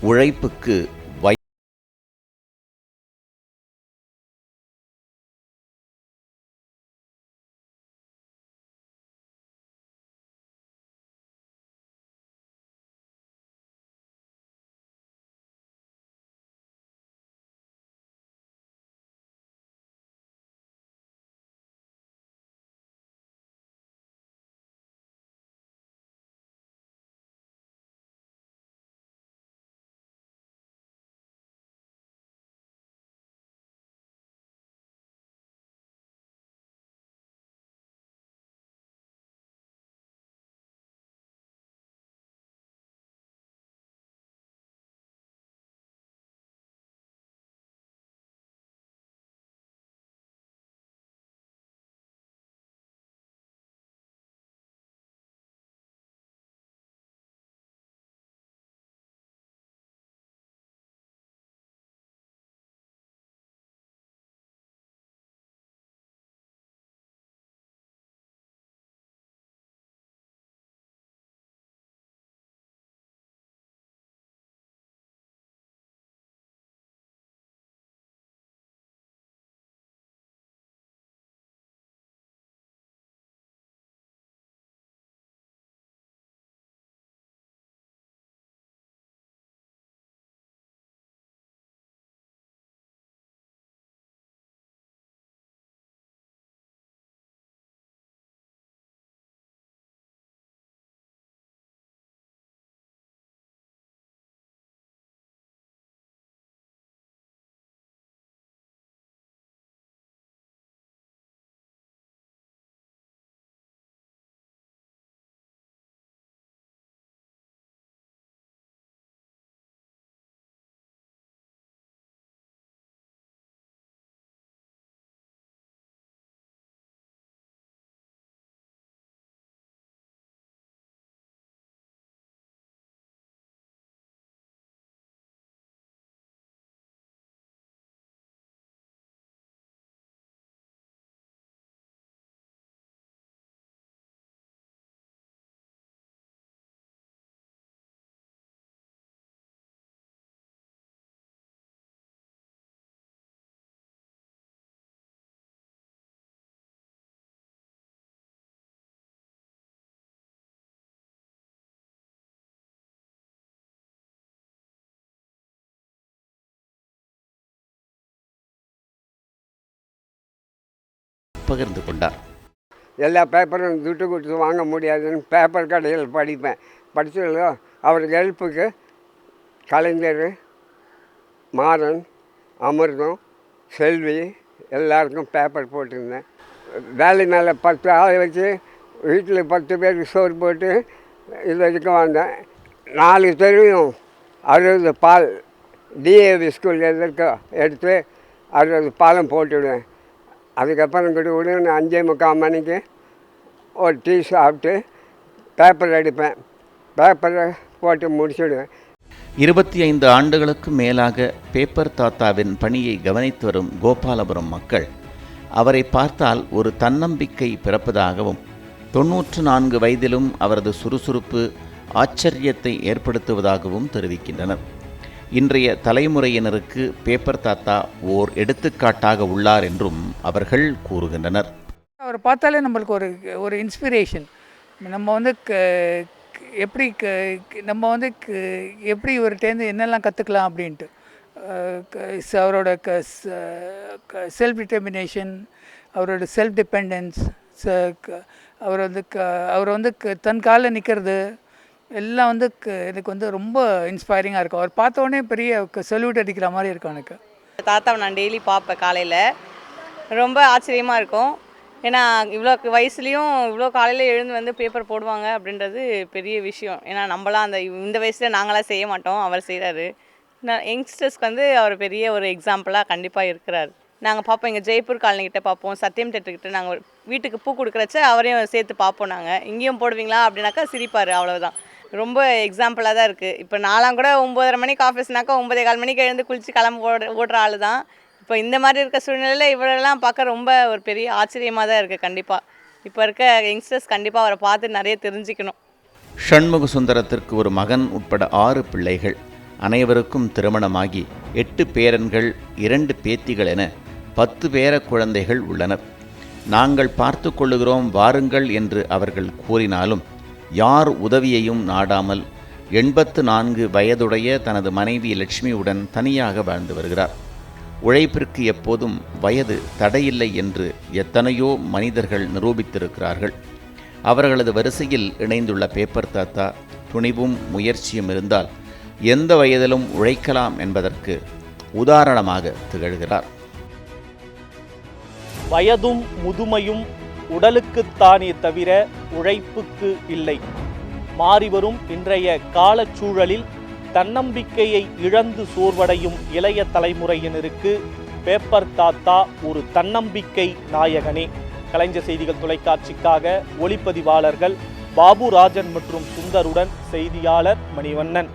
உழைப்புக்கு பகிர்ந்து கொண்டார். எல்லா பேப்பரும் துட்டு கொடுத்து வாங்க முடியாதுன்னு பேப்பர் கடையில் படிப்பேன். படிச்சதில் அவருக்கு ஹெல்ப்புக்கு கலைஞர் மாறன் அமிர்தம் செல்வி எல்லாருக்கும் பேப்பர் போட்டிருந்தேன். வேலை மேலே பத்து ஆளை வச்சு வீட்டில் பத்து பேருக்கு சோறு போட்டு இது வரைக்கும் வந்தேன். நாலு தெருவையும் அறுபது பால் டிஏவி ஸ்கூல் எதற்கோ எடுத்து அறுபது பாலம் போட்டுவிடுவேன். அதுக்கப்புறம் கூட உடனே அஞ்சே முக்கால் மணிக்கு ஒரு டீ சாப்பிட்டு பேப்பர் அடிப்பேன் பேப்பரை போட்டு முடிச்சுடுவேன். இருபத்தி ஐந்து ஆண்டுகளுக்கு மேலாக பேப்பர் தாத்தாவின் பணியை கவனித்து வரும் கோபாலபுரம் மக்கள் அவரை பார்த்தால் ஒரு தன்னம்பிக்கை பிறப்பதாகவும் தொன்னூற்று நான்கு வயதிலும் அவரது சுறுசுறுப்பு ஆச்சரியத்தை ஏற்படுத்துவதாகவும் தெரிவிக்கின்றனர். இன்றைய தலைமுறையினருக்கு பேப்பர் தாத்தா ஓர் எடுத்துக்காட்டாக உள்ளார் என்றும் அவர்கள் கூறுகின்றனர். அவர் பார்த்தாலே நம்மளுக்கு ஒரு ஒரு இன்ஸ்பிரேஷன் நம்ம வந்து க எப்படி க நம்ம வந்து க- எப்படி இவர்கிட்டேருந்து என்னெல்லாம் கற்றுக்கலாம் அப்படின்ட்டு. க- அவரோட க செல்ஃப் டிட்டர்மினேஷன் அவரோட செல்ஃப் டிபெண்டன்ஸ் அவர் வந்து க அவர் வந்து க- தன் காலில் நிற்கிறது எல்லாம் வந்து எனக்கு வந்து ரொம்ப இன்ஸ்பைரிங்காக இருக்கும். அவர் பார்த்த உடனே பெரிய சொல்யூட் அடிக்கிற மாதிரி இருக்கும் எனக்கு. தாத்தாவை நான் டெய்லி பார்ப்பேன் காலையில். ரொம்ப ஆச்சரியமாக இருக்கும். ஏன்னா இவ்வளோ வயசுலேயும் இவ்வளோ காலையில் எழுந்து வந்து பேப்பர் போடுவாங்க அப்படின்றது பெரிய விஷயம். ஏன்னா நம்மளாம் அந்த இந்த வயசில் நாங்களாம் செய்ய மாட்டோம் அவர் செய்கிறாரு நான் யங்ஸ்டர்ஸ்க்கு வந்து அவர் பெரிய ஒரு எக்ஸாம்பிளாக கண்டிப்பாக இருக்கிறார். நாங்கள் பார்ப்போம் இங்கே ஜெய்ப்பூர் காலனி கிட்ட பார்ப்போம் சத்தியம் தேட்டர்கிட்ட நாங்கள் வீட்டுக்கு பூ கொடுக்குறச்ச அவரையும் சேர்த்து பார்ப்போம் நாங்கள் இங்கேயும் போடுவீங்களா அப்படின்னாக்கா சிரிப்பார் அவ்வளோதான் ரொம்ப எக்ஸாம்பிளாக தான் இருக்குது இப்போ நாலாம் கூட ஒம்பதரை மணிக்கு ஆஃபீஸ்னாக்கா ஒம்பதே கால் மணிக்கு எழுந்து குளிச்சு கிளம்பு ஓடுற ஓடுற ஆள் தான். இப்போ இந்த மாதிரி இருக்க சூழ்நிலையில் இவரெல்லாம் பார்க்க ரொம்ப ஒரு பெரிய ஆச்சரியமாக தான் இருக்குது கண்டிப்பாக இப்போ இருக்க யங்ஸ்டர்ஸ் கண்டிப்பாக அவரை பார்த்து நிறைய தெரிஞ்சுக்கணும். ஷண்முக சுந்தரத்திற்கு ஒரு மகன் உட்பட ஆறு பிள்ளைகள். அனைவருக்கும் திருமணமாகி எட்டு பேரன்கள் இரண்டு பேத்திகள் என பத்து பேர குழந்தைகள் உள்ளனர். நாங்கள் பார்த்து கொள்ளுகிறோம் வாருங்கள் என்று அவர்கள் கூறினாலும் யார் உதவியையும் நாடாமல் எண்பத்து நான்கு வயதுடைய தனது மனைவி லட்சுமியுடன் தனியாக வாழ்ந்து வருகிறார். உழைப்பிற்கு எப்போதும் வயது தடையில்லை என்று எத்தனையோ மனிதர்கள் நிரூபித்திருக்கிறார்கள். அவர்களது வரிசையில் இணைந்துள்ள பேப்பர் தாத்தா துணிவும் முயற்சியும் இருந்தால் எந்த வயதிலும் உழைக்கலாம் என்பதற்கு உதாரணமாக திகழ்கிறார். வயதும் முதுமையும் உடலுக்குத்தானே தவிர உழைப்புக்கு இல்லை. மாறிவரும் இன்றைய காலச்சூழலில் தன்னம்பிக்கையை இழந்து சோர்வடையும் இளைய தலைமுறையினருக்கு பேப்பர் தாத்தா ஒரு தன்னம்பிக்கை நாயகனே. கலைஞர் செய்திகள் தொலைக்காட்சிக்காக ஒளிப்பதிவாளர்கள் பாபு ராஜன் மற்றும் சுந்தருடன் செய்தியாளர் மணிவண்ணன்.